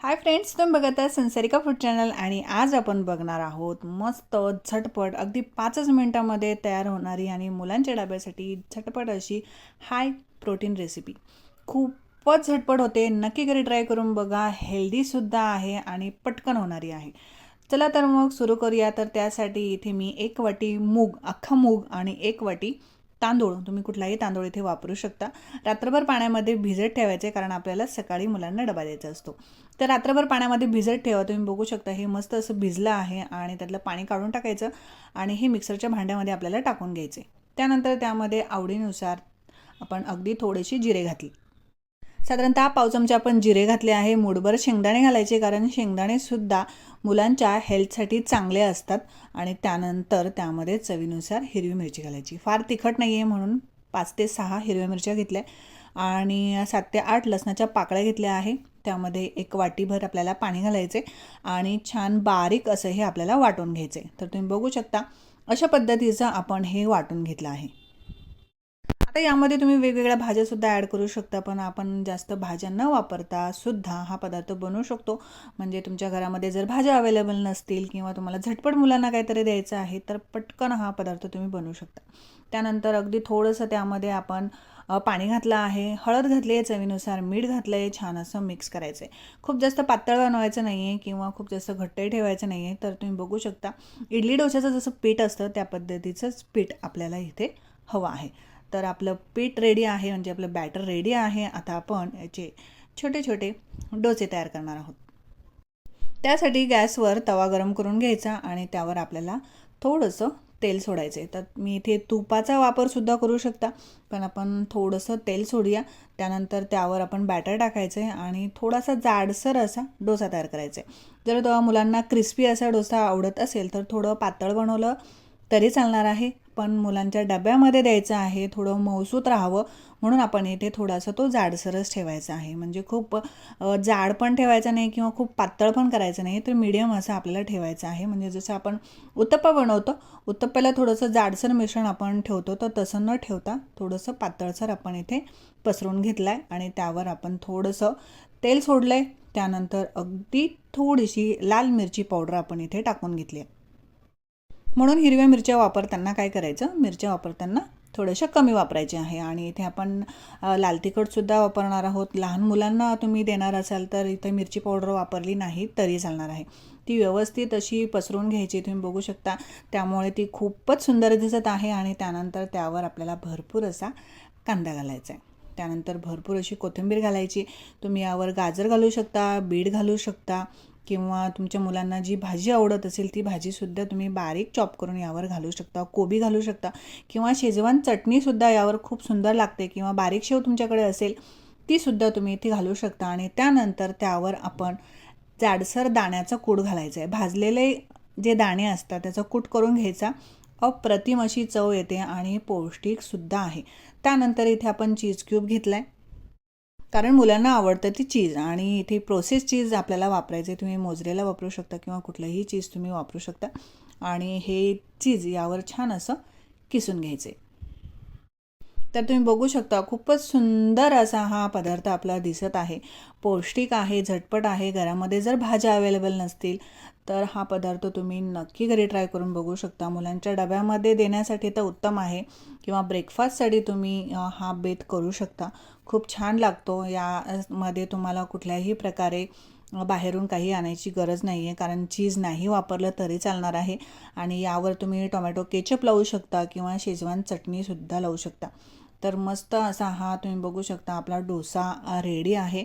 Hi friends तुम्ही बघत आहे संसारिका फूड चॅनल आणि आज आपण बघणार आहोत मस्त झटपट अगदी पाचच मिनटामध्ये तयार होणारी आणि मुलांच्या डब्यासाठी झटपट अशी हाय प्रोटीन रेसिपी खूपच झटपट होते. नक्की घरी ट्राय करून बघा. हेल्दीसुद्धा आहे आणि पटकन होणारी आहे. चला तर मग सुरू करूया. तर त्यासाठी इथे मी एक वाटी मूग अख्खा मूग आणि एक वाटी तांदूळ तुम्ही कुठलाही तांदूळ इथे वापरू शकता. रात्रभर पाण्यामध्ये भिजत ठेवायचे कारण आपल्याला सकाळी मुलांना डबा द्यायचा असतो. तर रात्रभर पाण्यामध्ये भिजत ठेवा तुम्ही बघू शकता हे मस्त असं भिजलं आहे आणि त्यातलं पाणी काढून टाकायचं आणि हे मिक्सरच्या भांड्यामध्ये आपल्याला टाकून घ्यायचे. त्यानंतर त्यामध्ये आवडीनुसार आपण अगदी थोडेसे जिरे घातले. साधारणतः पाव चमचे आपण जिरे घातले आहे मूडभर शेंगदाणे घालायचे कारण शेंगदाणेसुद्धा मुलांच्या हेल्थसाठी चांगले असतात. आणि त्यानंतर त्यामध्ये चवीनुसार हिरवी मिरची घालायची. फार तिखट नाही आहे म्हणून पाच ते सहा हिरव्या मिरच्या घेतल्या. आणि सात ते आठ लसणाच्या पाकळ्या घेतल्या आहे. त्यामध्ये एक वाटीभर आपल्याला पाणी घालायचे आणि छान बारीक असं हे आपल्याला वाटून घ्यायचे. तर तुम्ही बघू शकता अशा पद्धतीचं आपण हे वाटून घेतलं आहे. आता यामध्ये तुम्ही वेगवेगळ्या भाज्यासुद्धा ॲड करू शकता पण आपण जास्त भाज्या न वापरता सुद्धा हा पदार्थ बनवू शकतो. म्हणजे तुमच्या घरामध्ये जर भाज्या अवेलेबल नसतील किंवा तुम्हाला झटपट मुलांना काहीतरी द्यायचं आहे तर पटकन हा पदार्थ तुम्ही बनवू शकता. त्यानंतर अगदी थोडंसं त्यामध्ये आपण पाणी घातलं आहे हळद घातली आहे चवीनुसार मीठ घातलं आहे छान असं मिक्स करायचं आहे खूप जास्त पातळ बनवायचं नाही आहे किंवा खूप जास्त घट्टही ठेवायचं नाही आहे तर तुम्ही बघू शकता. इडली डोश्याचं जसं पीठ असतं त्या पद्धतीचंच पीठ आपल्याला इथे हवं आहे. तर आपलं पीठ रेडी आहे म्हणजे आपलं बॅटर रेडी आहे. आता आपण याचे छोटे छोटे डोसे तयार करणार आहोत. त्यासाठी गॅसवर तवा गरम करून घ्यायचा आणि त्यावर आपल्याला थोडंसं तेल सोडायचं आहे तर मी इथे तुपाचा वापरसुद्धा करू शकता पण आपण थोडंसं तेल सोडूया. त्यानंतर त्यावर आपण बॅटर टाकायचं आहे आणि थोडासा जाडसर असा डोसा तयार करायचा आहे जर तेव्हा मुलांना क्रिस्पी असा डोसा आवडत असेल तर थोडं पातळ बनवलं तरी चालणार आहे. पण मुलांच्या डब्यामध्ये द्यायचं आहे थोडं मौसूत राहावं म्हणून आपण इथे थोडासा तो जाडसरच ठेवायचा आहे. म्हणजे खूप जाड पण ठेवायचा नाही किंवा खूप पातळ पण करायचं नाही. तर मिडियम असं आपल्याला ठेवायचं आहे. म्हणजे जसं आपण उत्तप्पा बनवतो उत्तप्प्याला थोडंसं जाडसर मिश्रण आपण ठेवतो. तर तसं न ठेवता थोडंसं पातळसर आपण इथे पसरून घेतलं आहे आणि त्यावर आपण थोडंसं तेल सोडलं आहे त्यानंतर अगदी थोडीशी लाल मिरची पावडर आपण इथे टाकून घेतली आहे. म्हणून हिरव्या मिरच्या वापरताना काय करायचं? मिरच्या वापरताना थोड्याशा कमी वापरायच्या आहे. आणि इथे आपण लाल तिखटसुद्धा वापरणार आहोत. लहान मुलांना तुम्ही देणार असाल तर इथे मिरची पावडर वापरली नाही तरी चालणार आहे. ती व्यवस्थित अशी पसरून घ्यायची तुम्ही बघू शकता. त्यामुळे ती खूपच सुंदर दिसत आहे आणि त्यानंतर त्यावर आपल्याला भरपूर असा कांदा घालायचा आहे. त्यानंतर भरपूर अशी कोथिंबीर घालायची. तुम्ही यावर गाजर घालू शकता बीड घालू शकता. किंवा तुमच्या मुलांना जी भाजी आवडत असेल ती भाजीसुद्धा तुम्ही बारीक चॉप करून यावर घालू शकता कोबी घालू शकता किंवा शेजवान चटणीसुद्धा यावर खूप सुंदर लागते किंवा बारीक शेव तुमच्याकडे असेल तीसुद्धा तुम्ही इथे घालू शकता आणि त्यानंतर त्यावर आपण जाडसर दाण्याचा कूट घालायचा आहे भाजलेले जे दाणे असतात त्याचा कूट करून घ्यायचा. अप्रतिम अशी चव येते आणि पौष्टिकसुद्धा आहे. त्यानंतर इथे आपण चीज क्यूब घेतला आहे कारण मुलांना आवडतं ती चीज आणि इथे प्रोसेस चीज आपल्याला वापरायचे तुम्ही मोजरेला वापरू शकता किंवा कुठलंही चीज तुम्ही वापरू शकता. आणि हे चीज यावर छान असं किसून घ्यायचे तर तुम्ही बघू शकता खूपच सुंदर असा हा पदार्थ आपला दिसत आहे. पौष्टिक आहे झटपट आहे. घरामध्ये जर भाज्या अवेलेबल नसतील तर हा पदार्थ तुम्ही नक्की घरी ट्राय करून बघू शकता. मुलांच्या डब्यामध्ये देण्यासाठी तर उत्तम आहे. किंवा ब्रेकफास्टसाठी तुम्ही हा बेत करू शकता. खूप छान लागतो. यामध्ये तुम्हाला कुठल्याही प्रकारे बाहेरून काही आणायची गरज नाही आहे कारण चीज नाही वापरलं तरी चालणार आहे. आणि यावर तुम्ही टोमॅटो केचप लावू शकता किंवा शेजवान चटणीसुद्धा लावू शकता. तर मस्त असा हा तुम्ही बघू शकता आपला डोसा रेडी आहे.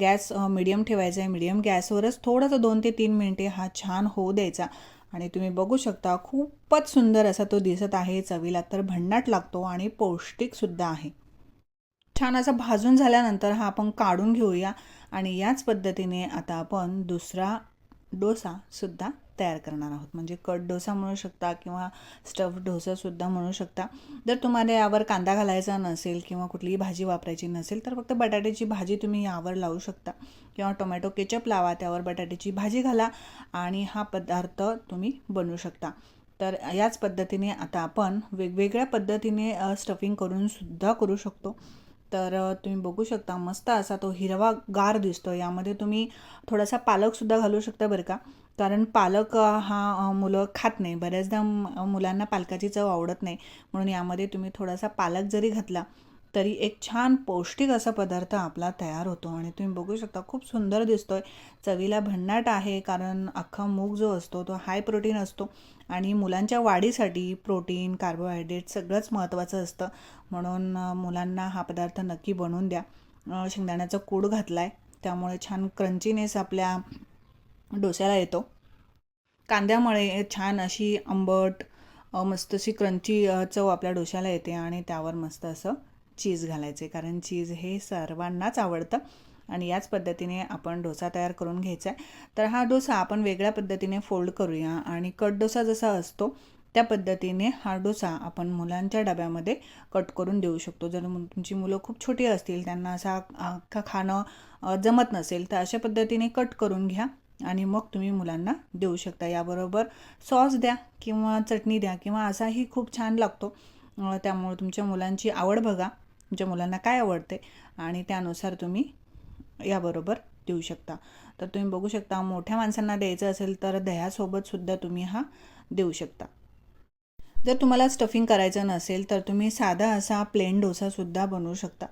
गॅस मिडियम ठेवायचा आहे. मिडियम गॅसवरच थोडंसं दोन ते तीन मिनटे हा छान होऊ द्यायचा. आणि तुम्ही बघू शकता खूपच सुंदर असा तो दिसत आहे. चवीला तर भन्नाट लागतो आणि पौष्टिकसुद्धा आहे. छान असं भाजून झाल्यानंतर हा आपण काढून घेऊया आणि याच पद्धतीने आता आपण दुसरा डोसासुद्धा तयार करणार आहोत. म्हणजे कट डोसा म्हणू शकता किंवा स्टफ डोसासुद्धा म्हणू शकता. जर तुम्हाला यावर कांदा घालायचा नसेल किंवा कुठलीही भाजी वापरायची नसेल तर फक्त बटाट्याची भाजी तुम्ही यावर लावू शकता. किंवा टोमॅटो केचप लावा त्यावर बटाट्याची भाजी घाला आणि हा पदार्थ तुम्ही बनवू शकता. तर याच पद्धतीने आता आपण वेगवेगळ्या पद्धतीने स्टफिंग करूनसुद्धा करू शकतो. तर तुम्ही बघू शकता मस्त असा तो हिरवा गार दिसतो यामध्ये तुम्ही थोडासा पालकसुद्धा घालू शकता बरं का. कारण पालक हा मुलं खात नाही. बऱ्याचदा मुलांना पालकाची चव आवडत नाही. म्हणून यामध्ये तुम्ही थोडासा पालक जरी घातला तरी एक छान पौष्टिक असा पदार्थ आपला तयार होतो. आणि तुम्ही बघू शकता खूप सुंदर दिसतो आहे चवीला भन्नाट आहे कारण अख्खा मूग जो असतो तो हाय प्रोटीन असतो. आणि मुलांच्या वाढीसाठी प्रोटीन कार्बोहायड्रेट सगळंच महत्त्वाचं असतं. म्हणून मुलांना हा पदार्थ नक्की बनवून द्या. शेंगदाण्याचा कूड घातला आहे त्यामुळे छान क्रंचीनेस आपल्या डोस्याला येतो. कांद्यामुळे छान अशी आंबट मस्त अशी क्रंची चव आपल्या डोश्याला येते आणि त्यावर मस्त असं चीज घालायचे कारण चीज हे सर्वांनाच आवडतं आणि याच पद्धतीने आपण डोसा तयार करून घ्यायचा आहे तर हा डोसा आपण वेगळ्या पद्धतीने फोल्ड करूया आणि कट डोसा जसा असतो त्या पद्धतीने हा डोसा आपण मुलांच्या डब्यामध्ये कट करून देऊ शकतो. जर मु- तुमची मुलं खूप छोटी असतील त्यांना असा अख्खा खाणं जमत नसेल तर अशा पद्धतीने कट करून घ्या आणि मग तुम्ही मुलांना देऊ शकता. याबरोबर सॉस द्या किंवा चटणी द्या किंवा असाही खूप छान लागतो. त्यामुळे तुमच्या मुलांची आवड बघा. तुमच्या मुलांना काय आवडते आणि त्यानुसार तुम्ही याबरोबर देऊ शकता. तर तुम्ही बघू शकता मोठ्या माणसांना द्यायचं असेल तर दह्यासोबतसुद्धा तुम्ही हा देऊ शकता. जर तुम्हाला स्टफिंग करायचं नसेल तर तुम्ही साधा असा प्लेन डोसासुद्धा बनवू शकता.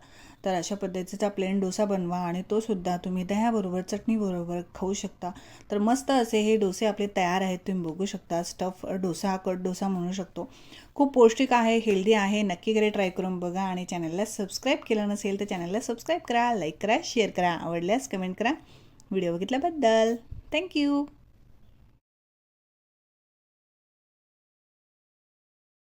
तर अशा पद्धतीचा प्लेन डोसा बनवा आणि तो सुद्धा तुम्ही दह्याबरोबर चटणीबरोबर खाऊ शकता. तर मस्त असे हे डोसे आपले तयार आहेत. तुम्ही बघू शकता स्टफ डोसा कट डोसा म्हणू शकतो. खूप पौष्टिक आहे हेल्दी आहे. नक्की घरी ट्राय करून बघा आणि चॅनलला सबस्क्राईब केलं नसेल तर चॅनलला सबस्क्राईब करा लाईक करा शेअर करा आवडल्यास कमेंट करा. व्हिडिओ बघितल्याबद्दल. थँक्यू